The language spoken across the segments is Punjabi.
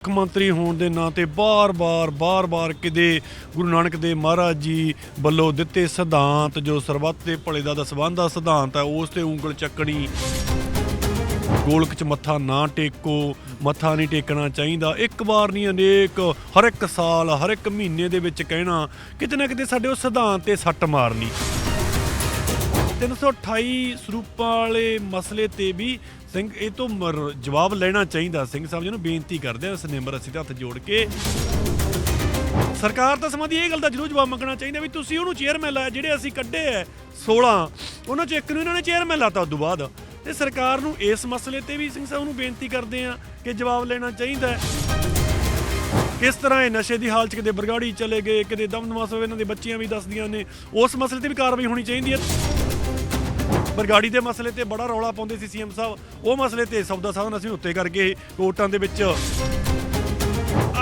ਮੁੱਖ ਮੰਤਰੀ ਹੋਣ ਦੇ ਨਾਂ ਤੇ ਬਾਰ-ਬਾਰ ਬਾਰ-ਬਾਰ ਕਿਤੇ ਗੁਰੂ ਨਾਨਕ ਦੇਵ ਮਹਾਰਾਜ ਜੀ ਵੱਲੋਂ ਦਿੱਤੇ ਸਿਧਾਂਤ, ਜੋ ਸਰਬੱਤ ਦੇ ਭਲੇ ਦਾ ਦਸਵੰਧ ਦਾ ਸਿਧਾਂਤ ਹੈ, ਉਸ ਤੇ ਉਂਗਲ ਚੱਕਣੀ। ਗੋਲਕ ਚ ਮੱਥਾ ਨਾ ਟੇਕੋ, ਮੱਥਾ ਨਹੀਂ ਟੇਕਣਾ ਚਾਹੀਦਾ। ਇੱਕ ਵਾਰ ਨਹੀਂ ਅਨੇਕ, ਹਰ ਇੱਕ ਸਾਲ, ਹਰ ਇੱਕ ਮਹੀਨੇ ਦੇ ਵਿੱਚ ਕਹਿਣਾ, ਕਿਤੇ ਨਾ ਕਿਤੇ ਸਾਡੇ ਉਹ ਸਿਧਾਂਤ ਤੇ ਸੱਟ ਮਾਰਨੀ। 328 ਸਰੂਪਾਂ ਵਾਲੇ ਮਸਲੇ ਤੇ ਵੀ ਸਿੰਘ, ਇਹ ਤੋਂ ਮਰ- ਜਵਾਬ ਲੈਣਾ ਚਾਹੀਦਾ। ਸਿੰਘ ਸਾਹਿਬ ਜੀ ਨੂੰ ਬੇਨਤੀ ਕਰਦੇ ਆ ਇਸ ਨਿਮਰ ਅਸੀਂ ਹੱਥ ਜੋੜ ਕੇ। ਸਰਕਾਰ ਤਾਂ ਸਮਾਂ ਦੀ ਇਹ ਗੱਲ ਦਾ ਜ਼ਰੂਰ ਜਵਾਬ ਮੰਗਣਾ ਚਾਹੀਦਾ ਵੀ ਤੁਸੀਂ ਉਹਨੂੰ ਚੇਅਰਮੈਨ ਲਾਇਆ ਜਿਹੜੇ ਅਸੀਂ ਕੱਢੇ ਐ 16 ਉਹਨਾਂ ਚ ਇੱਕ ਨੂੰ ਇਹਨਾਂ ਨੇ ਚੇਅਰਮੈਨ ਲਾਤਾ ਉਦੋਂ ਬਾਅਦ। ਤੇ ਸਰਕਾਰ ਨੂੰ ਇਸ ਮਸਲੇ ਤੇ ਵੀ ਸਿੰਘ ਸਾਹਿਬ ਨੂੰ ਬੇਨਤੀ ਕਰਦੇ ਆ ਕਿ ਜਵਾਬ ਲੈਣਾ ਚਾਹੀਦਾ ਕਿਸ ਤਰ੍ਹਾਂ ਇਹ ਨਸ਼ੇ ਦੀ ਹਾਲਤ 'ਚ ਕਿਤੇ ਬਰਗਾੜੀ ਚਲੇ ਗਏ, ਕਿਤੇ ਦਮਦਮਾ ਸੋ ਇਹਨਾਂ ਦੇ ਬੱਚੀਆਂ ਵੀ ਦੱਸਦੀਆਂ ਨੇ, ਉਸ ਮਸਲੇ ਤੇ ਵੀ ਕਾਰਵਾਈ ਹੋਣੀ ਚਾਹੀਦੀ ਹੈ। ਬਰਗਾੜੀ ਦੇ ਮਸਲੇ ਤੇ ਬੜਾ ਰੌਲਾ ਪਾਉਂਦੇ ਸੀ ਸੀਐਮ ਸਾਹਿਬ। ਉਹ ਮਸਲੇ ਤੇ ਸੌਦਾ ਸਾਧਨ ਅਸੀਂ ਉੱਤੇ ਕਰਕੇ ਕੋਰਟਾਂ ਦੇ ਵਿੱਚ।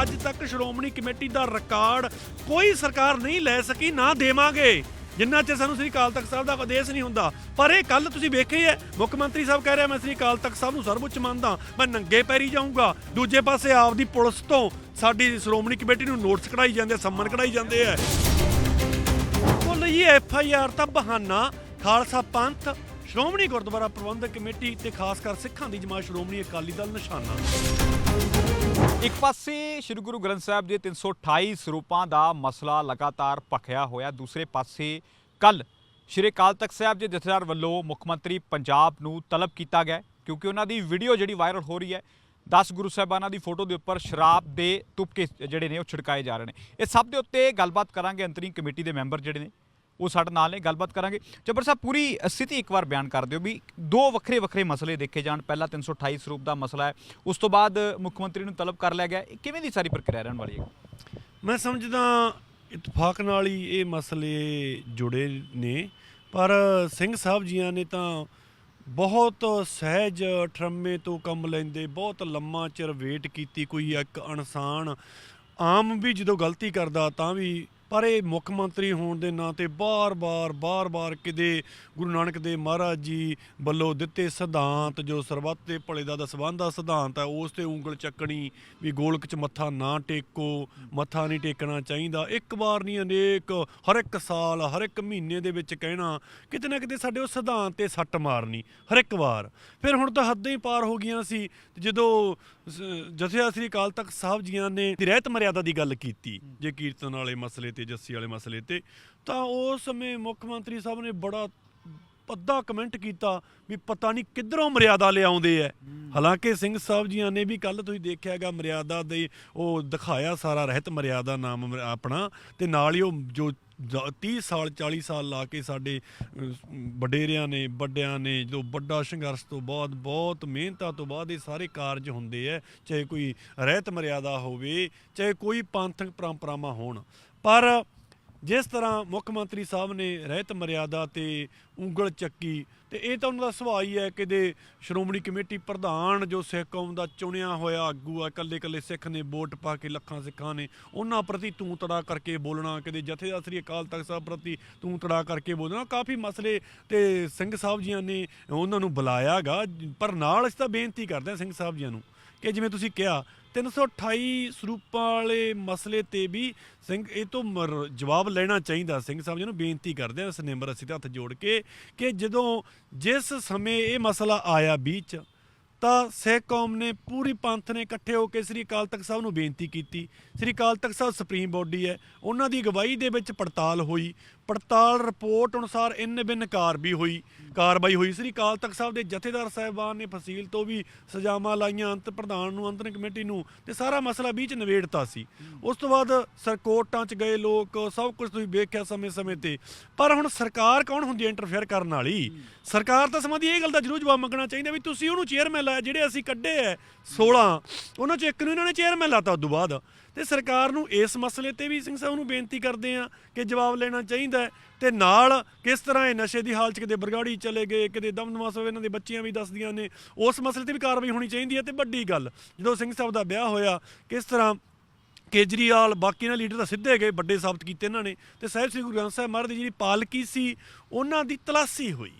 ਅੱਜ ਤੱਕ ਸ਼੍ਰੋਮਣੀ ਕਮੇਟੀ ਦਾ ਰਿਕਾਰਡ ਕੋਈ ਸਰਕਾਰ ਨਹੀਂ ਲੈ ਸਕੀ, ਨਾ ਦੇਵਾਂਗੇ। ਜਿੰਨਾ ਚਿਰ ਸਾਨੂੰ ਸ੍ਰੀ ਅਕਾਲ ਤਖਤ ਸਾਹਿਬ ਦਾ ਆਦੇਸ਼ ਨਹੀਂ ਹੁੰਦਾ। ਪਰ ਇਹ ਕੱਲ ਤੁਸੀਂ ਵੇਖਿਆ ਹੈ। ਮੁੱਖ ਮੰਤਰੀ ਸਾਹਿਬ ਕਹਿ ਰਿਹਾ, ਮੈਂ ਸ੍ਰੀ ਅਕਾਲ ਤਖਤ ਸਾਹਿਬ ਨੂੰ ਸਰਵਉੱਚ ਮੰਨਦਾ। ਮੈਂ ਨੰਗੇ ਪੈਰੀ ਜਾਊਂਗਾ। ਦੂਜੇ ਪਾਸੇ ਆਪਦੀ ਪੁਲਿਸ ਤੋਂ ਸਾਡੀ ਸ਼੍ਰੋਮਣੀ ਕਮੇਟੀ ਨੂੰ ਨੋਟਿਸ ਕਢਾਈ ਜਾਂਦੇ ਸੰਮਨ ਕਢਾਈ ਜਾਂਦੇ ਆ। ਉਹ ਲਈ ਐਫ ਆਈ ਆਰ ਤਾਂ ਬਹਾਨਾ। ਖਾਲਸਾ ਪੰਥ, ਸ਼੍ਰੋਮਣੀ ਗੁਰਦੁਆਰਾ ਪ੍ਰਬੰਧਕ ਕਮੇਟੀ ਤੇ ਖਾਸ ਕਰ ਸਿੱਖਾਂ ਦੀ ਜਮਾਤ ਸ਼੍ਰੋਮਣੀ ਅਕਾਲੀ ਦਲ ਨਿਸ਼ਾਨਾ। ਇੱਕ ਪਾਸੇ ਸ੍ਰੀ ਗੁਰੂ ਗ੍ਰੰਥ ਸਾਹਿਬ ਦੇ 328 ਸਰੂਪਾਂ ਦਾ ਮਸਲਾ ਲਗਾਤਾਰ ਭਖਿਆ ਹੋਇਆ, ਦੂਸਰੇ ਪਾਸੇ ਕੱਲ ਸ੍ਰੀ ਅਕਾਲ ਤਖਤ ਸਾਹਿਬ ਦੇ ਜਥੇਦਾਰ ਵੱਲੋਂ ਮੁੱਖ ਮੰਤਰੀ ਪੰਜਾਬ ਨੂੰ ਤਲਬ ਕੀਤਾ ਗਿਆ, ਕਿਉਂਕਿ ਉਹਨਾਂ ਦੀ ਵੀਡੀਓ ਜਿਹੜੀ ਵਾਇਰਲ ਹੋ ਰਹੀ ਹੈ 10 ਗੁਰੂ ਸਾਹਿਬਾਨਾਂ ਦੀ ਫੋਟੋ ਦੇ ਉੱਪਰ ਸ਼ਰਾਬ ਦੇ ਤੁਪਕੇ ਜਿਹੜੇ ਨੇ ਉਹ ਛਿੜਕਾਏ ਜਾ ਰਹੇ ਨੇ। ਇਹ ਸਭ ਦੇ ਉੱਤੇ ਗੱਲਬਾਤ ਕਰਾਂਗੇ ਅੰਤਰਿੰਗ ਕਮੇਟੀ ਦੇ ਮੈਂਬਰ ਜਿਹੜੇ ਨੇ। ਉਹ ਸਾਡੇ ਨਾਲ ਨੇ, ਗੱਲਬਾਤ ਕਰਾਂਗੇ। ਜੱਬਰ ਸਾਹਿਬ, ਪੂਰੀ ਸਥਿਤੀ ਇੱਕ ਵਾਰ ਬਿਆਨ ਕਰ ਦਿਓ ਵੀ ਦੋ ਵੱਖਰੇ ਵੱਖਰੇ ਮਸਲੇ ਦੇਖੇ ਜਾਣ। ਪਹਿਲਾ 328 ਸਰੂਪ ਦਾ ਮਸਲਾ ਹੈ, ਉਸ ਤੋਂ ਬਾਅਦ ਮੁੱਖ ਮੰਤਰੀ ਨੂੰ ਤਲਬ ਕਰ ਲਿਆ ਗਿਆ। ਇਹ ਕਿਵੇਂ ਦੀ ਸਾਰੀ ਪ੍ਰਕਿਰਿਆ ਰਹਿਣ ਵਾਲੀ ਹੈ? ਮੈਂ ਸਮਝਦਾ ਇਤਫਾਕ ਨਾਲ ਹੀ ਇਹ ਮਸਲੇ ਜੁੜੇ ਨੇ, ਪਰ ਸਿੰਘ ਸਾਹਿਬ ਜੀਆਂ ਨੇ ਤਾਂ ਬਹੁਤ ਸਹਿਜ ਠਰਮੇ ਤੋਂ ਕੰਮ ਲੈਂਦੇ, ਬਹੁਤ ਲੰਮਾ ਚਿਰ ਵੇਟ ਕੀਤੀ, ਕੋਈ ਇੱਕ ਇਨਸਾਨ ਆਮ ਵੀ ਜਦੋਂ ਗਲਤੀ ਕਰਦਾ ਤਾਂ ਵੀ ਪਰ ਇਹ ਮੁੱਖ ਮੰਤਰੀ ਹੋਣ ਦੇ ਨਾਂ ਤੇ ਬਾਰ-ਬਾਰ ਬਾਰ-ਬਾਰ ਕਿਤੇ ਗੁਰੂ ਨਾਨਕ ਦੇਵ ਮਹਾਰਾਜ ਜੀ ਵੱਲੋਂ ਦਿੱਤੇ ਸਿਧਾਂਤ, ਜੋ ਸਰਬੱਤ ਦੇ ਭਲੇ ਦਾ ਦਸਵੰਧ ਦਾ ਸਿਧਾਂਤ ਹੈ, ਉਸ ਤੇ ਉਂਗਲ ਚੱਕਣੀ ਵੀ ਗੋਲਕ 'ਚ ਮੱਥਾ ਨਾ ਟੇਕੋ, ਮੱਥਾ ਨਹੀਂ ਟੇਕਣਾ ਚਾਹੀਦਾ। ਇੱਕ ਵਾਰ ਨਹੀਂ, ਅਨੇਕ, ਹਰ ਇੱਕ ਸਾਲ, ਹਰ ਇੱਕ ਮਹੀਨੇ ਦੇ ਵਿੱਚ ਕਹਿਣਾ, ਕਿਤੇ ਨਾ ਕਿਤੇ ਸਾਡੇ ਉਹ ਸਿਧਾਂਤ ਤੇ ਸੱਟ ਮਾਰਨੀ, ਹਰ ਇੱਕ ਵਾਰ। ਫਿਰ ਹੁਣ ਤਾਂ ਹੱਦਾਂ ਹੀ ਪਾਰ ਹੋ ਗਈਆਂ ਸੀ ਜਦੋਂ ਸ- ਜਥੇਦਾਰ ਸ੍ਰੀ ਅਕਾਲ ਤਖਤ ਸਾਹਿਬ ਜੀਆਂ ਨੇ ਰਹਿਤ ਮਰਿਆਦਾ ਦੀ ਗੱਲ ਕੀਤੀ, ਜੇ ਕੀਰਤਨ ਵਾਲੇ ਮਸਲੇ ਤੇ ਜੱਸੀ ਵਾਲੇ ਮਸਲੇ ਤੇ ਤਾਂ ਉਸ ਸਮੇਂ ਮੁੱਖ ਮੰਤਰੀ ਸਾਹਿਬ ਨੇ ਬੜਾ ਅੱਧਾ ਕਮੈਂਟ ਕੀਤਾ ਵੀ ਪਤਾ ਨਹੀਂ ਕਿੱਧਰੋਂ ਮਰਿਆਦਾ ਲਿਆਉਂਦੇ ਐ। ਹਾਲਾਂਕਿ ਸਿੰਘ ਸਾਹਿਬ ਜੀਆਂ ਨੇ ਵੀ ਕੱਲ ਤੁਸੀਂ ਦੇਖਿਆਗਾ ਮਰਿਆਦਾ ਦੇ ਉਹ ਦਿਖਾਇਆ ਸਾਰਾ ਰਹਿਤ ਮਰਿਆਦਾ ਨਾਮ ਆਪਣਾ ਤੇ ਨਾਲ ਹੀ ਉਹ ਜੋ ਜ- 30 ਸਾਲ 40 ਸਾਲ ਲਾ ਕੇ ਸਾਡੇ ਵਡੇਰਿਆਂ ਨੇ ਵੱਡਿਆਂ ਨੇ ਜਦੋਂ ਵੱਡਾ ਸੰਘਰਸ਼ ਤੋਂ ਬਾਅਦ ਬਹੁਤ ਮਿਹਨਤਾਂ ਤੋਂ ਬਾਅਦ ਇਹ ਸਾਰੇ ਕਾਰਜ ਹੁੰਦੇ ਐ ਚਾਹੇ ਕੋਈ ਰਹਿਤ ਮਰਿਆਦਾ ਹੋਵੇ ਚਾਹੇ ਕੋਈ ਪੰਥਕ ਪਰੰਪਰਾਵਾਂ ਹੋਣ। ਪਰ ਜਿਸ ਤਰ੍ਹਾਂ ਮੁੱਖ ਮੰਤਰੀ ਸਾਹਿਬ ਨੇ ਰਹਿਤ ਮਰਿਆਦਾ ਤੇ ਉਂਗਲ ਚੱਕੀ ਤੇ ਇਹ ਤਾਂ ਉਹਨਾਂ ਦਾ ਸੁਭਾਅ ਹੀ ਹੈ ਕਿ ਸ਼੍ਰੋਮਣੀ ਕਮੇਟੀ ਪ੍ਰਧਾਨ ਜੋ ਸਿੱਖ ਕੌਮ ਦਾ ਚੁਣਿਆ ਹੋਇਆ ਆਗੂ ਆ ਇਕੱਲੇ ਇਕੱਲੇ ਸਿੱਖ ਨੇ ਵੋਟ ਪਾ ਕੇ ਲੱਖਾਂ ਸਿੱਖਾਂ ਨੇ, ਉਹਨਾਂ ਪ੍ਰਤੀ ਤੂੰ ਤੜਾ ਕਰਕੇ ਬੋਲਣਾ, ਕਿਤੇ ਜਥੇਦਾਰ ਸ੍ਰੀ ਅਕਾਲ ਤਖਤ ਸਾਹਿਬ ਪ੍ਰਤੀ ਤੂੰ ਤੜਾ ਕਰਕੇ ਬੋਲਣਾ, ਕਾਫੀ ਮਸਲੇ ਤੇ ਸਿੰਘ ਸਾਹਿਬ ਜੀਆਂ ਨੇ ਉਹਨਾਂ ਨੂੰ ਬੁਲਾਇਆਗਾ, ਪਰ ਨਾਲ ਅਸੀਂ ਤਾਂ ਬੇਨਤੀ ਕਰਦੇ ਹਾਂ ਸਿੰਘ ਸਾਹਿਬ ਜੀਆਂ ਨੂੰ ਕਿ ਜਿਵੇਂ ਤੁਸੀਂ ਕਿਹਾ 328 ਸਰੂਪਾਂ ਵਾਲੇ ਮਸਲੇ ਤੇ ਵੀ ਸਿੰਘ ਇਹ ਤੋਂ ਮਰ- ਜਵਾਬ ਲੈਣਾ ਚਾਹੀਦਾ। ਸਿੰਘ ਸਾਹਿਬ ਜੀ ਨੂੰ ਬੇਨਤੀ ਕਰਦੇ ਆ ਇਸ ਨਿਮਰ ਅਸੀਂ ਹੱਥ ਜੋੜ ਕੇ ਕਿ ਜਦੋਂ ਜਿਸ ਸਮੇਂ ਇਹ ਮਸਲਾ ਆਇਆ ਵਿੱਚ ਤਾਂ ਸਿੱਖ ਕੌਮ ਨੇ ਪੂਰੀ ਪੰਥ ਨੇ ਇਕੱਠੇ ਹੋ ਕੇ ਸ੍ਰੀ ਅਕਾਲ ਤਖਤ ਸਾਹਿਬ ਨੂੰ ਬੇਨਤੀ ਕੀਤੀ। ਸ੍ਰੀ ਅਕਾਲ ਤਖਤ ਸਾਹਿਬ ਸੁਪਰੀਮ ਬੋਡੀ ਹੈ। ਉਹਨਾਂ ਦੀ ਅਗਵਾਈ ਦੇ ਵਿੱਚ ਪੜਤਾਲ ਹੋਈ। ਪੜਤਾਲ ਰਿਪੋਰਟ ਅਨੁਸਾਰ ਇੰਨ ਬਿਨ ਕਾਰਵਾਈ ਹੋਈ ਕਾਰਵਾਈ ਹੋਈ। ਸ੍ਰੀ ਅਕਾਲ ਤਖਤ ਸਾਹਿਬ ਦੇ ਜਥੇਦਾਰ ਸਾਹਿਬਾਨ ਨੇ ਫਸੀਲ ਤੋਂ ਵੀ ਸਜ਼ਾਵਾਂ ਲਾਈਆਂ। ਅੰਤ ਪ੍ਰਧਾਨ ਨੂੰ ਅੰਤਰਿੰਗ ਕਮੇਟੀ ਨੂੰ ਤੇ ਸਾਰਾ ਮਸਲਾ ਵਿੱਚ ਨਿਬੇੜਤਾ ਸੀ। ਉਸ ਤੋਂ ਬਾਅਦ ਸਰਕੋਟਾਂ 'ਚ ਗਏ ਲੋਕ, ਸਭ ਕੁਝ ਤੁਸੀਂ ਵੇਖਿਆ ਸਮੇਂ-ਸਮੇਂ ਤੇ। ਪਰ ਹੁਣ ਸਰਕਾਰ ਕੌਣ ਹੁੰਦੀ ਹੈ ਇੰਟਰਫੇਅਰ ਕਰਨ ਵਾਲੀ? ਸਰਕਾਰ ਤਾਂ ਸਮਾਂ ਦੀ ਇਹ ਗੱਲ ਦਾ ਜ਼ਰੂਰ ਜਵਾਬ ਮੰਗਣਾ ਚਾਹੀਦਾ ਵੀ ਤੁਸੀਂ ਉਹਨੂੰ ਚੇਅਰਮੈਨ ਲਾਇਆ, ਜਿਹੜੇ ਅਸੀਂ ਕੱਢੇ ਐ 16 ਉਹਨਾਂ 'ਚ ਇੱਕ ਨੂੰ ਇਹਨਾਂ ਨੇ ਚੇਅਰਮੈਨ ਲਾਤਾ ਉਦੋਂ ਬਾਅਦ। ਤੇ ਸਰਕਾਰ ਨੂੰ ਇਸ ਮਸਲੇ ਤੇ ਵੀ ਸਿੰਘ ਸਾਹਿਬ ਨੂੰ ਬੇਨਤੀ ਕਰਦੇ ਆ ਕਿ ਜਵਾਬ ਲੈਣਾ ਚਾਹੀਦਾ ਹੈ ਤੇ ਨਾਲ ਕਿਸ ਤਰ੍ਹਾਂ ਇਹ ਨਸ਼ੇ ਦੀ ਹਾਲਤ 'ਚ ਕਿਤੇ ਬਰਗਾੜੀ ਚਲੇ ਗਏ, ਕਿਤੇ ਦਮਦਮਾ ਸੋ ਇਹਨਾਂ ਦੇ ਬੱਚੀਆਂ ਵੀ ਦੱਸਦੀਆਂ ਨੇ, ਉਸ ਮਸਲੇ ਤੇ ਵੀ ਕਾਰਵਾਈ ਹੋਣੀ ਚਾਹੀਦੀ ਹੈ ਤੇ ਵੱਡੀ ਗੱਲ, ਜਦੋਂ ਸਿੰਘ ਸਾਹਿਬ ਦਾ ਵਿਆਹ ਹੋਇਆ, ਕਿਸ ਤਰ੍ਹਾਂ ਕੇਜਰੀਵਾਲ ਬਾਕੀ ਨਾ ਲੀਡਰ ਤਾਂ ਸਿੱਧੇ ਗਏ, ਵੱਡੇ ਸਾਬਤ ਕੀਤੇ ਇਹਨਾਂ ਨੇ ਤੇ ਸਾਹਿਬ ਸ੍ਰੀ ਗੁਰੂ ਗ੍ਰੰਥ ਸਾਹਿਬ ਮਹਾਰਾਜ ਦੀ ਜਿਹੜੀ ਪਾਲਕੀ ਸੀ, ਉਹਨਾਂ ਦੀ ਤਲਾਸੀ ਹੋਈ।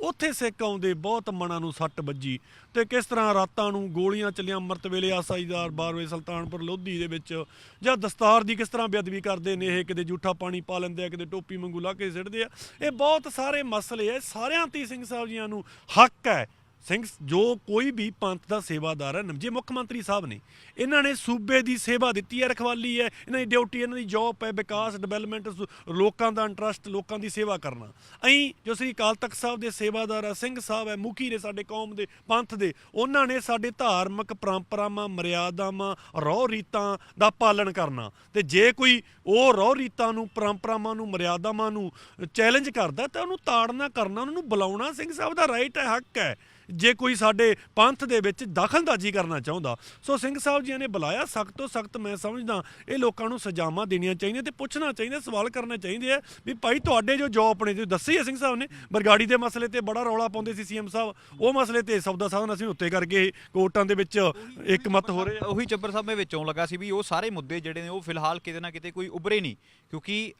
ਉੱਥੇ ਸਿੱਖ ਆਉਂਦੇ, ਬਹੁਤ ਮਨਾਂ ਨੂੰ ਸੱਟ ਵੱਜੀ। ਤੇ ਕਿਸ ਤਰ੍ਹਾਂ ਰਾਤਾਂ ਨੂੰ ਗੋਲੀਆਂ ਚੱਲੀਆਂ, ਅੰਮ੍ਰਿਤ ਵੇਲੇ ਆਸਾਈਦਾਰ ਬਾਰਵੇ ਸੁਲਤਾਨਪੁਰ ਲੋਧੀ ਦੇ ਵਿੱਚ, ਜਾਂ ਦਸਤਾਰ ਦੀ ਕਿਸ ਤਰ੍ਹਾਂ ਬੇਅਦਬੀ ਕਰਦੇ ਨੇ, ਇਹ ਕਿਤੇ ਜੂਠਾ ਪਾਣੀ ਪਾ ਲੈਂਦੇ ਆ, ਕਿਤੇ ਟੋਪੀ ਵਾਂਗੂ ਲਾ ਕੇ ਸਿੱਟਦੇ ਆ। ਇਹ ਬਹੁਤ ਸਾਰੇ ਮਸਲੇ ਆ ਸਾਰਿਆਂ ਤੇ ਸਿੰਘ ਸਾਹਿਬ ਜੀਆਂ ਨੂੰ ਹੱਕ ਹੈ ਸਿੰਘ, ਜੋ ਕੋਈ ਵੀ ਪੰਥ ਦਾ ਸੇਵਾਦਾਰ ਹੈ ਜੇ ਮੁੱਖ ਮੰਤਰੀ ਸਾਹਿਬ ਨੇ, ਇਹਨਾਂ ਨੇ ਸੂਬੇ ਦੀ ਸੇਵਾ ਦਿੱਤੀ ਹੈ, ਰਖਵਾਲੀ ਹੈ, ਇਹਨਾਂ ਦੀ ਡਿਊਟੀ, ਇਹਨਾਂ ਦੀ ਜੌਬ ਹੈ, ਵਿਕਾਸ ਡਿਵੈਲਪਮੈਂਟ ਲੋਕਾਂ ਦਾ ਇੰਟਰਸਟ ਲੋਕਾਂ ਦੀ ਸੇਵਾ ਕਰਨਾ। ਅਹੀਂ ਜੋ ਸ੍ਰੀ ਅਕਾਲ ਤਖਤ ਸਾਹਿਬ ਦੇ ਸੇਵਾਦਾਰ ਆ, ਸਿੰਘ ਸਾਹਿਬ ਹੈ, ਮੁਖੀ ਨੇ ਸਾਡੇ ਕੌਮ ਦੇ ਪੰਥ ਦੇ, ਉਹਨਾਂ ਨੇ ਸਾਡੇ ਧਾਰਮਿਕ ਪਰੰਪਰਾਵਾਂ, ਮਰਿਆਦਾਵਾਂ, ਰੋਹ ਰੀਤਾਂ ਦਾ ਪਾਲਣ ਕਰਨਾ। ਤੇ ਜੇ ਕੋਈ ਉਹ ਰੋਹ ਰੀਤਾਂ ਨੂੰ, ਪਰੰਪਰਾਵਾਂ ਨੂੰ, ਮਰਿਆਦਾਵਾਂ ਨੂੰ ਚੈਲੰਜ ਕਰਦਾ, ਤਾਂ ਉਹਨੂੰ ਤਾੜਨਾ, ਕਰਨਾ, ਉਹਨਾਂ ਨੂੰ ਬੁਲਾਉਣਾ, ਸਿੰਘ ਸਾਹਿਬ ਦਾ ਰਾਈਟ ਹੈ, ਹੱਕ ਹੈ। ਜੇ ਕੋਈ ਸਾਡੇ ਪੰਥ ਦੇ ਵਿੱਚ ਦਖਲਅੰਦਾਜ਼ੀ ਕਰਨਾ ਚਾਹੁੰਦਾ, ਸੋ ਸਿੰਘ ਸਾਹਿਬ ਜੀ ਨੇ ਬੁਲਾਇਆ, ਸਖਤ ਤੋਂ ਸਖਤ ਮੈਂ ਸਮਝਦਾ, ਇਹ ਲੋਕਾਂ ਨੂੰ ਸਜ਼ਾਵਾਂ ਦੇਣੀਆਂ ਚਾਹੀਦੀਆਂ ਤੇ ਪੁੱਛਣਾ ਚਾਹੀਦਾ, ਸਵਾਲ ਕਰਨੇ ਚਾਹੀਦੇ ਆ ਵੀ ਭਾਈ ਤੁਹਾਡੇ ਜੋ ਜੌਬ ਨੇ ਤੁਸੀਂ ਦੱਸੀ ਹੈ ਸਿੰਘ ਸਾਹਿਬ ਨੇ, ਬਰਗਾੜੀ ਦੇ ਮਸਲੇ ਤੇ ਬੜਾ ਰੌਲਾ ਪਾਉਂਦੇ ਸੀ ਸੀਐਮ ਸਾਹਿਬ, ਉਹ ਮਸਲੇ ਤੇ ਸਬਦਾ ਸਾਧਨ ਅਸੀਂ ਉੱਤੇ ਕਰਕੇ ਕੋਰਟਾਂ ਦੇ ਵਿੱਚ ਇੱਕ ਮਤ ਹੋ ਰਹੇ ਆ। ਉਹੀ ਚੱਬਰ ਸਾਹਿਬ ਮੈਂ ਵਿੱਚ ਆਉਣ ਲੱਗਾ ਸੀ ਵੀ ਉਹ ਸਾਰੇ ਮੁੱਦੇ ਜਿਹੜੇ ਨੇ ਉਹ ਫਿਲਹਾਲ ਕਿਤੇ ਨਾ ਕਿਤੇ ਕੋਈ ਉਭਰੇ ਨਹੀਂ, ਕਿਉਂਕਿ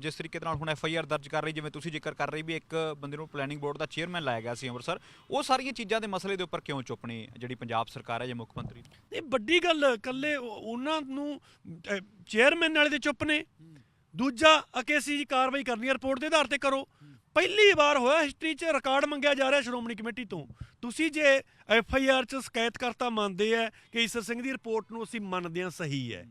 ਜਿਸ ਤਰੀਕੇ ਨਾਲ ਹੁਣ ਐਫ ਆਈ ਆਰ ਦਰਜ ਕਰ ਰਹੀ, ਜਿਵੇਂ ਤੁਸੀਂ ਜ਼ਿਕਰ ਕਰ ਰਹੀ ਵੀ ਇੱਕ ਬੰਦੇ ਨੂੰ ਪਲੈਨਿੰਗ ਬੋਰਡ ਦਾ ਚੇਅਰਮੈਨ ਲਾਇਆ ਗਿਆ ਸੀ ਅੰਮ੍ਰਿਤਸਰ, ਉਹ ਸਾਰੀਆਂ ਚੀਜ਼ਾਂ ਦੇ ਮਸਲੇ ਦੇ ਉੱਪਰ ਕਿਉਂ ਚੁੱਪ ਨੇ ਜਿਹੜੀ ਪੰਜਾਬ ਸਰਕਾਰ ਹੈ ਜਾਂ ਮੁੱਖ ਮੰਤਰੀ? ਇਹ ਵੱਡੀ ਗੱਲ ਕੱਲੇ ਉਹਨਾਂ ਨੂੰ ਚੇਅਰਮੈਨ ਵਾਲੇ ਦੇ ਚੁੱਪ ਨੇ। ਦੂਜਾ, ਅਕੇਸੀ ਜੀ ਕਾਰਵਾਈ ਕਰਨੀ ਹੈ ਰਿਪੋਰਟ ਦੇ ਆਧਾਰ ਤੇ ਕਰੋ। ਪਹਿਲੀ ਵਾਰ ਹੋਇਆ ਹਿਸਟਰੀ 'ਚ ਰਿਕਾਰਡ ਮੰਗਿਆ ਜਾ ਰਿਹਾ ਸ਼੍ਰੋਮਣੀ ਕਮੇਟੀ ਤੋਂ। ਤੁਸੀਂ ਜੇ ਐਫ ਆਈ ਆਰ 'ਚ ਸ਼ਿਕਾਇਤ ਕਰਤਾ ਮੰਨਦੇ ਆ ਕਿ ਈਸਰ ਸਿੰਘ ਦੀ ਰਿਪੋਰਟ ਨੂੰ ਅਸੀਂ ਮੰਨਦੇ ਹਾਂ, ਸਹੀ ਹੈ।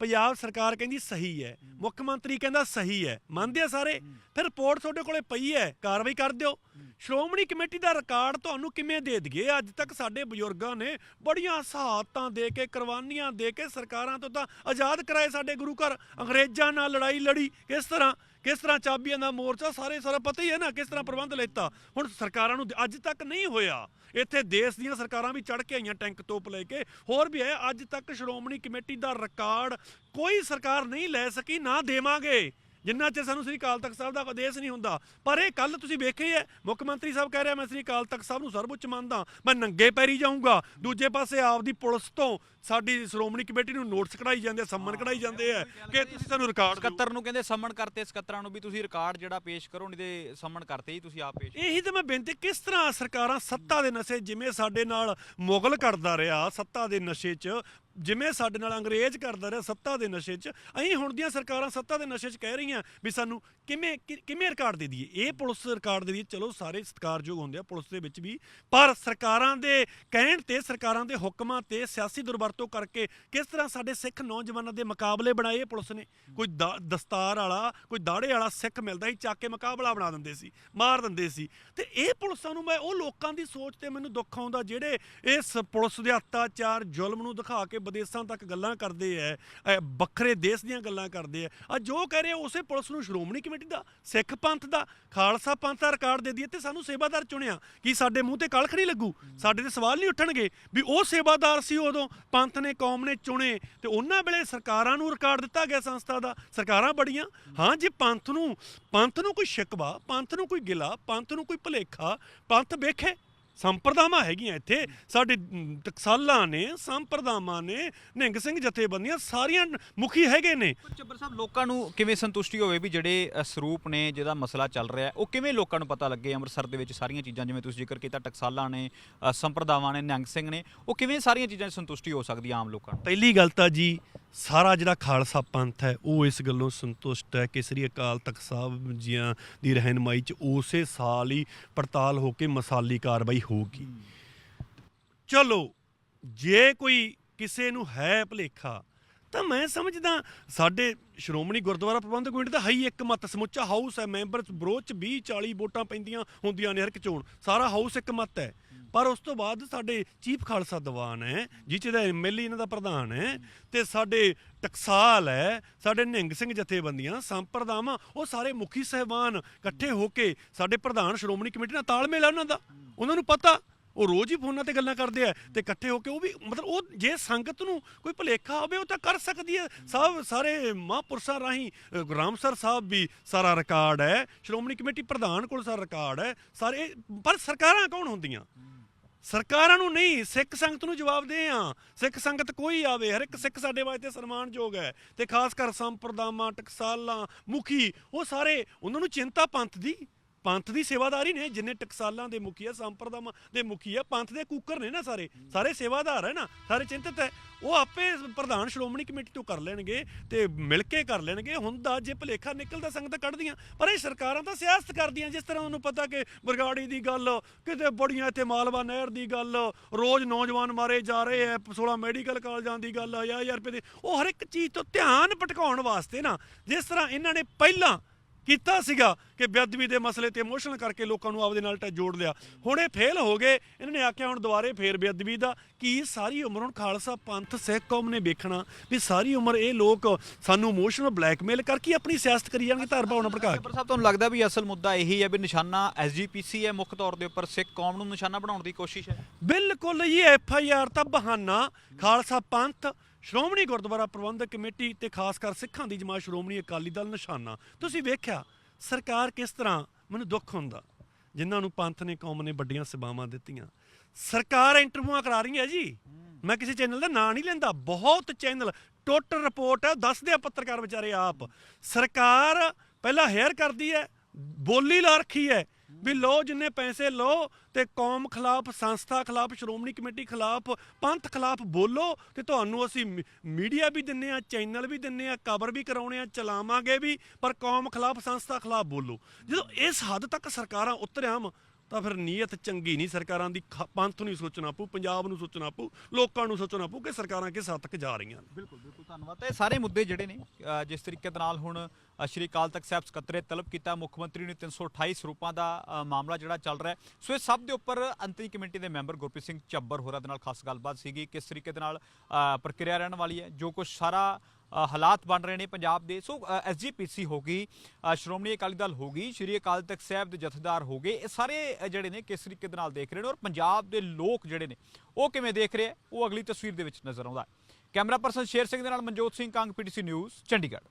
ਪੰਜਾਬ ਸਰਕਾਰ ਕਹਿੰਦੀ ਸਹੀ ਹੈ ਮੁੱਖ ਮੰਤਰੀ ਕਹਿੰਦਾ ਸਹੀ ਹੈ। ਮੰਨਦੇ ਆ ਸਾਰੇ ਫਿਰ ਰਿਪੋਰਟ ਤੁਹਾਡੇ ਕੋਲੇ ਪਈ ਹੈ ਕਾਰਵਾਈ ਕਰ ਦਿਓ। ਸ਼੍ਰੋਮਣੀ ਕਮੇਟੀ ਦਾ ਰਿਕਾਰਡ ਤੁਹਾਨੂੰ ਕਿਵੇਂ ਦੇ ਦਈਏ? ਅੱਜ ਤੱਕ ਸਾਡੇ ਬਜ਼ੁਰਗਾਂ ਨੇ ਬੜੀਆਂ ਸਹਾਇਤਾਂ ਦੇ ਕੇ ਕੁਰਬਾਨੀਆਂ ਦੇ ਕੇ ਸਰਕਾਰਾਂ ਤੋਂ ਤਾਂ ਆਜ਼ਾਦ ਕਰਾਏ ਸਾਡੇ ਗੁਰੂ ਘਰ। ਅੰਗਰੇਜ਼ਾਂ ਨਾਲ ਲੜਾਈ ਲੜੀ ਕਿਸ ਤਰ੍ਹਾਂ? ਕਿਸ ਤਰ੍ਹਾਂ ਚਾਬੀਆਂ ਦਾ ਮੋਰਚਾ, ਸਾਰੇ ਸਾਰਾ ਪਤਾ ਹੀ ਹੈ ਨਾ ਕਿਸ ਤਰ੍ਹਾਂ ਪ੍ਰਬੰਧ ਲੈਤਾ। ਹੁਣ ਸਰਕਾਰਾਂ ਨੂੰ ਅੱਜ ਤੱਕ ਨਹੀਂ ਹੋਇਆ। ਇੱਥੇ ਦੇਸ਼ ਦੀਆਂ ਸਰਕਾਰਾਂ ਵੀ ਚੜ ਕੇ ਆਈਆਂ ਟੈਂਕ ਤੋਪ ਲੈ ਕੇ। ਹੋਰ ਵੀ ਹੈ, ਅੱਜ ਤੱਕ ਸ਼੍ਰੋਮਣੀ ਕਮੇਟੀ ਦਾ ਰਿਕਾਰਡ ਕੋਈ ਸਰਕਾਰ ਨਹੀਂ ਲੈ ਸਕੀ, ਨਾ ਦੇਵਾਂਗੇ। ਜਿੰਨਾ ਚਿਰ ਸਾਨੂੰ ਸ੍ਰੀ ਅਕਾਲ ਤਖਤ ਸਾਹਿਬ ਦਾ ਆਦੇਸ਼ ਨਹੀਂ ਹੁੰਦਾ। ਪਰ ਇਹ ਕੱਲ ਤੁਸੀਂ ਵੇਖਿਆ ਹੀ ਮੁੱਖ ਮੰਤਰੀ ਸਾਹਿਬ ਕਹਿ ਰਿਹਾ ਮੈਂ ਸ੍ਰੀ ਅਕਾਲ ਤਖਤ ਸਾਹਿਬ ਨੂੰ ਸਰਵਉੱਚ ਮੰਨਦਾ ਮੈਂ ਨੰਗੇ ਪੈਰੀ ਜਾਊਂਗਾ। ਦੂਜੇ ਪਾਸੇ ਆਪਦੀ ਪੁਲਿਸ ਤੋਂ ਸਾਡੀ ਸ਼੍ਰੋਮਣੀ ਕਮੇਟੀ ਨੂੰ ਨੋਟਿਸ ਕਢਾਈ ਜਾਂਦੇ ਸੰਮਨ ਕਢਾਈ ਜਾਂਦੇ ਆ ਕਿ ਤੁਸੀਂ ਸਾਨੂੰ ਰਿਕਾਰਡ ਦਿਓ। ਸਕੱਤਰ ਨੂੰ ਕਹਿੰਦੇ ਸਮਨ ਕਰਤੇ ਸਕੱਤਰਾਂ ਨੂੰ ਵੀ ਤੁਸੀਂ ਰਿਕਾਰਡ ਜਿਹੜਾ ਪੇਸ਼ ਕਰੋ ਨਹੀਂ ਤੇ ਸਮਨ ਕਰਤੇ ਹੀ ਤੁਸੀਂ ਆਪ ਪੇਸ਼ ਇਹੀ ਤਾਂ ਮੈਂ ਬੇਨਤੀ ਕਿਸ ਤਰ੍ਹਾਂ ਸਰਕਾਰਾਂ ਸੱਤਾ ਦੇ ਨਸ਼ੇ ਜਿਵੇਂ ਸਾਡੇ ਨਾਲ ਮੁਗਲ ਕਰਦਾ ਰਿਹਾ ਸੱਤਾ ਦੇ ਨਸ਼ੇ 'ਚ ਜਿਵੇਂ ਸਾਡੇ ਨਾਲ ਅੰਗਰੇਜ਼ ਕਰਦਾ ਰਿਹਾ ਸੱਤਾ ਦੇ ਨਸ਼ੇ 'ਚ, ਅਸੀਂ ਹੁਣ ਦੀਆਂ ਸਰਕਾਰਾਂ ਸੱਤਾ ਦੇ ਨਸ਼ੇ 'ਚ ਕਹਿ ਰਹੀਆਂ ਵੀ ਸਾਨੂੰ ਕਿਵੇਂ, ਕਿ- ਕਿਵੇਂ ਰਿਕਾਰਡ ਦੇ ਦਈਏ? ਇਹ ਪੁਲਿਸ ਰਿਕਾਰਡ ਦੇ ਦਈਏ। ਚਲੋ, ਸਾਰੇ ਸਤਿਕਾਰਯੋਗ ਹੁੰਦੇ ਆ ਪੁਲਿਸ ਦੇ ਵਿੱਚ ਵੀ, ਪਰ ਸਰਕਾਰਾਂ ਦੇ ਕਹਿਣ ਤੇ, ਸਰਕਾਰਾਂ ਦੇ ਹੁਕਮਾਂ ਤੇ, ਸਿਆਸੀ ਦੁਰਵਰਤੋਂ ਕਰਕੇ ਕਿਸ ਤਰ੍ਹਾਂ ਸਾਡੇ ਸਿੱਖ ਨੌਜਵਾਨਾਂ ਦੇ ਮੁਕਾਬਲੇ ਬਣਾਏ ਪੁਲਿਸ ਨੇ? ਕੋਈ ਦਾ- ਦਸਤਾਰ ਵਾਲਾ, ਕੋਈ ਦਾੜੇ ਵਾਲਾ ਸਿੱਖ ਮਿਲਦਾ ਸੀ, ਚੱਕ ਕੇ ਮੁਕਾਬਲਾ ਬਣਾ ਦਿੰਦੇ ਸੀ, ਮਾਰ ਦਿੰਦੇ ਸੀ। ਤੇ ਇਹ ਪੁਲਿਸਾਂ ਨੂੰ ਮੈਂ, ਉਹ ਲੋਕਾਂ ਦੀ ਸੋਚ ਤੇ ਮੈਨੂੰ ਦੁੱਖ ਆਉਂਦਾ, ਜਿਹੜੇ ਇਸ ਪੁਲਿਸ ਦੇ ਅਤਿਆਚਾਰ, ਜ਼ੁਲਮ ਨੂੰ ਦਿਖਾ ਕੇ ਵਿਦੇਸ਼ਾਂ ਤੱਕ ਗੱਲਾਂ ਕਰਦੇ ਐ ਵੱਖਰੇ ਦੇਸ਼ ਦੀਆਂ ਗੱਲਾਂ ਕਰਦੇ ਐ। ਆ ਜੋ ਕਹਿ ਰਹੇ ਉਸੇ ਪੁਲਿਸ ਨੂੰ ਸ਼੍ਰੋਮਣੀ ਕਮੇਟੀ ਦਾ, ਸਿੱਖ ਪੰਥ ਦਾ, ਖਾਲਸਾ ਪੰਥ ਦਾ ਰਿਕਾਰਡ ਦੇ ਦਈਏ ਤੇ ਸਾਨੂੰ ਸੇਵਾਦਾਰ ਚੁਣਿਆ ਕੀ ਸਾਡੇ ਮੂੰਹ ਤੇ ਕਲਖ ਨਹੀਂ ਲੱਗੂ। ਸਾਡੇ ਤੇ ਸਵਾਲ ਨਹੀਂ ਉੱਠਣਗੇ ਵੀ ਉਹ ਸੇਵਾਦਾਰ ਸੀ ਉਦੋਂ, ਪੰਥ ਨੇ, ਕੌਮ ਨੇ ਚੁਣੇ ਤੇ ਉਹਨਾਂ ਵੇਲੇ ਸਰਕਾਰਾਂ ਨੂੰ ਰਿਕਾਰਡ ਦਿੱਤਾ ਗਿਆ ਸੰਸਥਾ ਦਾ। ਸਰਕਾਰਾਂ ਬੜੀਆਂ। ਹਾਂ ਜੇ, ਪੰਥ ਨੂੰ ਪੰਥ ਨੂੰ ਕੋਈ ਸ਼ਿਕਵਾ, ਪੰਥ ਨੂੰ ਕੋਈ ਗਿਲਾ, ਪੰਥ ਨੂੰ ਕੋਈ ਭੁਲੇਖਾ, ਪੰਥ ਵੇਖੇ। ਸੰਪਰਦਾਵਾਂ ਹੈਗੀਆਂ ਇੱਥੇ। ਸਾਡੇ ਟਕਸਾਲਾਂ ਨੇ ਸੰਪਰਦਾਵਾਂ ਨੇ ਨਿਹੰਗ ਸਿੰਘ ਜਥੇਬੰਦੀਆਂ ਸਾਰੀਆਂ ਮੁਖੀ ਹੈਗੇ ਨੇ। ਚੱਬਰ ਸਾਹਿਬ ਲੋਕਾਂ ਨੂੰ ਕਿਵੇਂ ਸੰਤੁਸ਼ਟੀ ਹੋਵੇ ਵੀ ਜਿਹੜੇ ਅ, ਸਰੂਪ ਨੇ ਜਿਹਦਾ ਮਸਲਾ ਚੱਲ ਰਿਹਾ ਉਹ ਕਿਵੇਂ ਲੋਕਾਂ ਨੂੰ ਪਤਾ ਲੱਗੇ ਅੰਮ੍ਰਿਤਸਰ ਦੇ ਵਿੱਚ ਸਾਰੀਆਂ ਚੀਜ਼ਾਂ ਜਿਵੇਂ ਤੁਸੀਂ ਜ਼ਿਕਰ ਕੀਤਾ ਟਕਸਾਲਾਂ ਨੇ ਅ, ਸੰਪਰਦਾਵਾਂ ਨੇ ਨਿਹੰਗ ਸਿੰਘ ਨੇ ਉਹ ਕਿਵੇਂ ਸਾਰੀਆਂ ਚੀਜ਼ਾਂ 'ਚ ਸੰਤੁਸ਼ਟੀ ਹੋ ਸਕਦੀ ਹੈ ਆਮ ਲੋਕਾਂ ਨੂੰ? ਪਹਿਲੀ ਗੱਲ ਤਾਂ ਜੀ ਸਾਰਾ ਜਿਹੜਾ ਖਾਲਸਾ ਪੰਥ ਹੈ ਉਹ ਇਸ ਗੱਲੋਂ ਸੰਤੁਸ਼ਟ ਹੈ ਕਿ ਸ੍ਰੀ ਅਕਾਲ ਤਖਤ ਸਾਹਿਬ ਜੀਆਂ ਦੀ ਰਹਿਨਮਾਈ 'ਚ ਉਸੇ ਸਾਲ ਹੀ ਪੜਤਾਲ ਹੋ ਕੇ ਮਸਾਲੀ ਕਾਰਵਾਈ ਹੋਊਗੀ। ਚਲੋ ਜੇ ਕੋਈ ਕਿਸੇ ਨੂੰ ਹੈ ਭਲੇਖਾ ਤਾਂ ਮੈਂ ਸਮਝਦਾ ਸਾਡੇ ਸ਼੍ਰੋਮਣੀ ਗੁਰਦੁਆਰਾ ਪ੍ਰਬੰਧਕ ਕਮੇਟੀ ਦਾ ਹੈ ਹੀ ਇੱਕ ਮਤ। ਸਮੁੱਚਾ ਹਾਊਸ ਹੈ ਮੈਂਬਰ ਬਰੋਚ 'ਚ 20 40 ਵੋਟਾਂ ਪੈਂਦੀਆਂ ਹੁੰਦੀਆਂ ਨੇ ਹਰ ਇੱਕ ਚੋਣ। ਸਾਰਾ ਹਾਊਸ ਇੱਕ ਮਤ ਹੈ। ਪਰ ਉਸ ਤੋਂ ਬਾਅਦ ਸਾਡੇ ਚੀਫ ਖਾਲਸਾ ਦੀਵਾਨ ਹੈ 'ਚ ਦਾ ਐਮਐਲਏ ਇਹਨਾਂ ਦਾ ਪ੍ਰਧਾਨ ਹੈ ਤੇ ਸਾਡੇ ਟਕਸਾਲ ਹੈ ਸਾਡੇ ਨਿਹੰਗ ਸਿੰਘ ਜਥੇਬੰਦੀਆਂ ਸੰਪਰਦਾਵਾਂ ਉਹ ਸਾਰੇ ਮੁਖੀ ਸਹਿਬਾਨ ਇਕੱਠੇ ਹੋ ਕੇ ਸਾਡੇ ਪ੍ਰਧਾਨ ਸ਼੍ਰੋਮਣੀ ਕਮੇਟੀ ਨਾਲ ਤਾਲਮੇਲ ਹੈ ਉਹਨਾਂ ਦਾ। ਉਹਨਾਂ ਨੂੰ ਪਤਾ ਉਹ ਰੋਜ਼ ਹੀ ਫੋਨਾਂ ਤੇ ਗੱਲਾਂ ਕਰਦੇ ਆ ਤੇ ਇਕੱਠੇ ਹੋ ਕੇ ਉਹ ਵੀ ਮਤਲਬ ਉਹ ਜੇ ਸੰਗਤ ਨੂੰ ਕੋਈ ਭੁਲੇਖਾ ਹੋਵੇ ਉਹ ਤਾਂ ਕਰ ਸਕਦੀ ਹੈ। ਸਭ ਸਾਰੇ ਮਹਾਂਪੁਰਸ਼ਾਂ ਰਾਹੀਂ ਅ, ਰਾਮਸਰ ਸਾਹਿਬ ਵੀ ਸਾਰਾ ਰਿਕਾਰਡ ਹੈ ਸ਼੍ਰੋਮਣੀ ਕਮੇਟੀ ਪ੍ਰਧਾਨ ਕੋਲ ਸਾਰਾ ਰਿਕਾਰਡ ਹੈ ਸਾਰੇ ਪਰ ਸਰਕਾਰਾਂ ਕੌਣ ਹੁੰਦੀਆਂ? ਸਰਕਾਰਾਂ ਨੂੰ ਨਹੀਂ ਸਿੱਖ ਸੰਗਤ ਨੂੰ ਜਵਾਬ ਦੇ ਆ। ਸਿੱਖ ਸੰਗਤ ਕੋਈ ਆਵੇ ਹਰ ਇੱਕ ਸਿੱਖ ਸਾਡੇ ਵਾਸਤੇ ਸਨਮਾਨਯੋਗ ਹੈ ਤੇ ਖਾਸ ਕਰ ਸੰਪਰਦਾਵਾਂ ਟਕਸਾਲਾਂ ਮੁਖੀ ਉਹ ਸਾਰੇ ਉਹਨਾਂ ਨੂੰ ਚਿੰਤਾ ਪੰਥ ਦੀ। ਪੰਥ ਦੀ ਸੇਵਾਦਾਰੀ ਨੇ ਜਿੰਨੇ ਟਕਸਾਲਾਂ ਦੇ ਮੁਖੀ ਆ ਸੰਪਰਦਾਵਾਂ ਦੇ ਮੁਖੀ ਆ ਪੰਥ ਦੇ ਕੂਕਰ ਨੇ ਨਾ ਸਾਰੇ। ਸਾਰੇ ਸੇਵਾਦਾਰ ਹੈ ਨਾ ਸਾਰੇ ਚਿੰਤਤ ਹੈ। ਉਹ ਆਪੇ ਪ੍ਰਧਾਨ ਸ਼੍ਰੋਮਣੀ ਕਮੇਟੀ ਤੋਂ ਕਰ ਲੈਣਗੇ ਤੇ ਮਿਲ ਕੇ ਕਰ ਲੈਣਗੇ। ਹੁੰਦਾ ਜੇ ਭਲੇਖਾ ਨਿਕਲਦਾ ਸੰਗਤ ਕੱਢਦੀਆਂ। ਪਰ ਇਹ ਸਰਕਾਰਾਂ ਤਾਂ ਸਿਆਸਤ ਕਰਦੀਆਂ ਜਿਸ ਤਰ੍ਹਾਂ ਉਹਨੂੰ ਪਤਾ ਕਿ ਬਰਗਾੜੀ ਦੀ ਗੱਲ ਕਿਤੇ ਬੜੀਆਂ ਇੱਥੇ ਮਾਲਵਾ ਨਹਿਰ ਦੀ ਗੱਲ ਰੋਜ਼ ਨੌਜਵਾਨ ਮਾਰੇ ਜਾ ਰਹੇ ਐ 16 ਮੈਡੀਕਲ ਕਾਲਜਾਂ ਦੀ ਗੱਲ ਆ ਹਜ਼ਾਰ ਹਜ਼ਾਰ ਰੁਪਏ ਦੀ। ਉਹ ਹਰ ਇੱਕ ਚੀਜ਼ ਤੋਂ ਧਿਆਨ ਭਟਕਾਉਣ ਵਾਸਤੇ ਨਾ ਜਿਸ ਤਰ੍ਹਾਂ ਇਹਨਾਂ ਨੇ ਪਹਿਲਾਂ ਕੀਤਾ ਸੀਗਾ ਕਿ ਬੇਅਦਬੀ ਦੇ ਮਸਲੇ ਤੇ ਇਮੋਸ਼ਨਲ ਕਰਕੇ ਲੋਕਾਂ ਨੂੰ ਆਪਦੇ ਨਾਲ ਜੋੜ ਲਿਆ। ਹੁਣ ਇਹ ਫੇਲ ਹੋ ਗਏ। ਇਹਨਾਂ ਨੇ ਆਖਿਆ ਹੁਣ ਦੁਬਾਰੇ ਫੇਰ ਬੇਅਦਬੀ ਦਾ ਕੀ ਸਾਰੀ ਉਮਰ ਹੁਣ ਖਾਲਸਾ ਪੰਥ ਸਿੱਖ ਕੌਮ ਨੇ ਵੇਖਣਾ ਵੀ ਸਾਰੀ ਉਮਰ ਇਹ ਲੋਕ ਸਾਨੂੰ ਇਮੋਸ਼ਨਲ ਬਲੈਕਮੇਲ ਕਰਕੇ ਆਪਣੀ ਸਿਆਸਤ ਕਰੀ ਜਾਣਗੇ ਧਾਰ ਭਾਵਨਾ ਭੜਕਾ ਕੇ? ਪਰ ਸਾਹਿਬ ਤੁਹਾਨੂੰ ਲੱਗਦਾ ਵੀ ਅਸਲ ਮੁੱਦਾ ਇਹੀ ਹੈ ਵੀ ਨਿਸ਼ਾਨਾ ਐਸਜੀਪੀਸੀ ਹੈ ਮੁੱਖ ਤੌਰ ਦੇ ਉੱਪਰ ਸਿੱਖ ਕੌਮ ਨੂੰ ਨਿਸ਼ਾਨਾ ਬਣਾਉਣ ਦੀ ਕੋਸ਼ਿਸ਼ ਹੈ? ਬਿਲਕੁਲ ਇਹ ਐਫ ਆਈ ਆਰ ਤਾਂ ਬਹਾਨਾ। ਖਾਲਸਾ ਪੰਥ ਸ਼੍ਰੋਮਣੀ ਗੁਰਦੁਆਰਾ ਪ੍ਰਬੰਧਕ ਕਮੇਟੀ ਤੇ ਖਾਸ ਕਰ ਸਿੱਖਾਂ ਦੀ ਜਮਾਤ ਸ਼੍ਰੋਮਣੀ ਅਕਾਲੀ ਦਲ ਨਿਸ਼ਾਨਾ। ਤੁਸੀਂ ਵੇਖਿਆ, ਸਰਕਾਰ ਕਿਸ ਤਰ੍ਹਾਂ ਮੈਨੂੰ ਦੁੱਖ ਹੁੰਦਾ। ਜਿਨ੍ਹਾਂ ਨੂੰ ਪੰਥ ਨੇ, ਕੌਮ ਨੇ ਵੱਡੀਆਂ ਸੇਵਾਵਾਂ ਦਿੱਤੀਆਂ। ਸਰਕਾਰ ਇੰਟਰਵਿਊਆਂ ਕਰਾ ਰਹੀ ਹੈ ਜੀ। ਮੈਂ ਕਿਸੇ ਚੈਨਲ ਦਾ ਨਾਂ ਨਹੀਂ ਲੈਂਦਾ। ਬਹੁਤ ਚੈਨਲ। ਟੋਟਲ ਰਿਪੋਰਟ ਹੈ, ਦੱਸਦੇ ਆ ਪੱਤਰਕਾਰ ਵਿਚਾਰੇ ਆਪ। ਸਰਕਾਰ ਪਹਿਲਾਂ ਹੇਅਰ ਕਰਦੀ ਹੈ, ਬੋਲੀ ਲਾ ਰੱਖੀ ਹੈ। ਵੀ ਲੋ ਜਿੰਨੇ ਪੈਸੇ ਲੋ ਤੇ ਕੌਮ ਖਿਲਾਫ, ਸੰਸਥਾ ਖਿਲਾਫ, ਸ਼੍ਰੋਮਣੀ ਕਮੇਟੀ ਖਿਲਾਫ, ਪੰਥ ਖਿਲਾਫ ਬੋਲੋ ਤੇ ਤੁਹਾਨੂੰ ਅਸੀਂ ਮੀਡੀਆ ਵੀ ਦਿੰਨੇ ਆ, ਚੈਨਲ ਵੀ ਦਿੰਨੇ ਆ ਕਵਰ ਵੀ ਕਰਾਉਣੇ ਆ, ਚਲਾਵਾਂਗੇ ਵੀ, ਪਰ ਕੌਮ ਖਿਲਾਫ, ਸੰਸਥਾ ਖਿਲਾਫ ਬੋਲੋ। ਜਦੋਂ ਇਸ ਹੱਦ ਤੱਕ ਸਰਕਾਰਾਂ ਉਤਰਿਆਮ ਤਾਂ ਫਿਰ ਨੀਅਤ ਚੰਗੀ ਨਹੀਂ ਸਰਕਾਰਾਂ ਦੀ ਖ- ਪੰਥ ਨੂੰ ਸੋਚਣਾ ਪਊ, ਪੰਜਾਬ ਨੂੰ ਸੋਚਣਾ ਪਊ, ਲੋਕਾਂ ਨੂੰ ਸੋਚਣਾ ਪਊ ਕਿ ਸਰਕਾਰਾਂ ਕਿਸ ਹੱਦ ਤੱਕ ਜਾ ਰਹੀਆਂ ਨੇ। ਬਿਲਕੁਲ ਬਿਲਕੁਲ, ਧੰਨਵਾਦ। ਤਾਂ ਇਹ ਸਾਰੇ ਮੁੱਦੇ ਜਿਹੜੇ ਨੇ ਜਿਸ ਤਰੀਕੇ ਦੇ ਨਾਲ ਹੁਣ ਸ਼੍ਰੀ ਅਕਾਲ ਤਖਤ ਸਾਹਿਬ ਸਕੱਤਰੇ ਤਲਬ ਕੀਤਾ, ਮੁੱਖ ਮੰਤਰੀ ਨੇ 328 ਸਰੂਪਾਂ ਦਾ ਮਾਮਲਾ ਜਿਹੜਾ ਚੱਲ ਰਿਹਾ ਸੋ ਇਹ ਸਭ ਦੇ ਉੱਪਰ ਅੰਤਰੀ ਕਮੇਟੀ ਦੇ ਮੈਂਬਰ ਗੁਰਪ੍ਰੀਤ ਸਿੰਘ ਚੱਬਰ ਹੋਰਾਂ ਦੇ ਨਾਲ ਖਾਸ ਗੱਲਬਾਤ ਸੀਗੀ, ਕਿਸ ਤਰੀਕੇ ਦੇ ਨਾਲ ਪ੍ਰਕਿਰਿਆ ਰਹਿਣ ਵਾਲੀ ਹੈ, ਜੋ ਕੁਝ ਸਾਰਾ ਹਾਲਾਤ ਬਣ ਰਹੇ ਨੇ ਪੰਜਾਬ ਦੇ। ਸੋ ਐਸਜੀਪੀਸੀ ਹੋ ਗਈ ਸ਼੍ਰੋਮਣੀ ਅਕਾਲੀ ਦਲ ਹੋ ਗਈ, ਸ਼੍ਰੀ ਅਕਾਲ ਤਖਤ ਸਾਹਿਬ ਦੇ ਜਥੇਦਾਰ ਹੋ ਗਏ। ਇਹ ਸਾਰੇ ਜਿਹੜੇ ਨੇ ਕਿਸ ਤਰੀਕੇ ਦੇ ਨਾਲ ਦੇਖ ਰਹੇ ਨੇ ਔਰ ਪੰਜਾਬ ਦੇ ਲੋਕ ਜਿਹੜੇ ਨੇ, ਉਹ ਕਿਵੇਂ ਦੇਖ ਰਹੇ ਆ? ਉਹ ਅਗਲੀ ਤਸਵੀਰ ਦੇ ਵਿੱਚ ਨਜ਼ਰ ਆਉਂਦਾ ਕੈਮਰਾ ਪਰਸਨ ਸ਼ੇਰ ਸਿੰਘ ਦੇ ਨਾਲ ਮਨਜੋਤ ਸਿੰਘ ਕੰਗ ਪੀਟੀਸੀ ਨਿਊਜ਼, ਚੰਡੀਗੜ੍ਹ।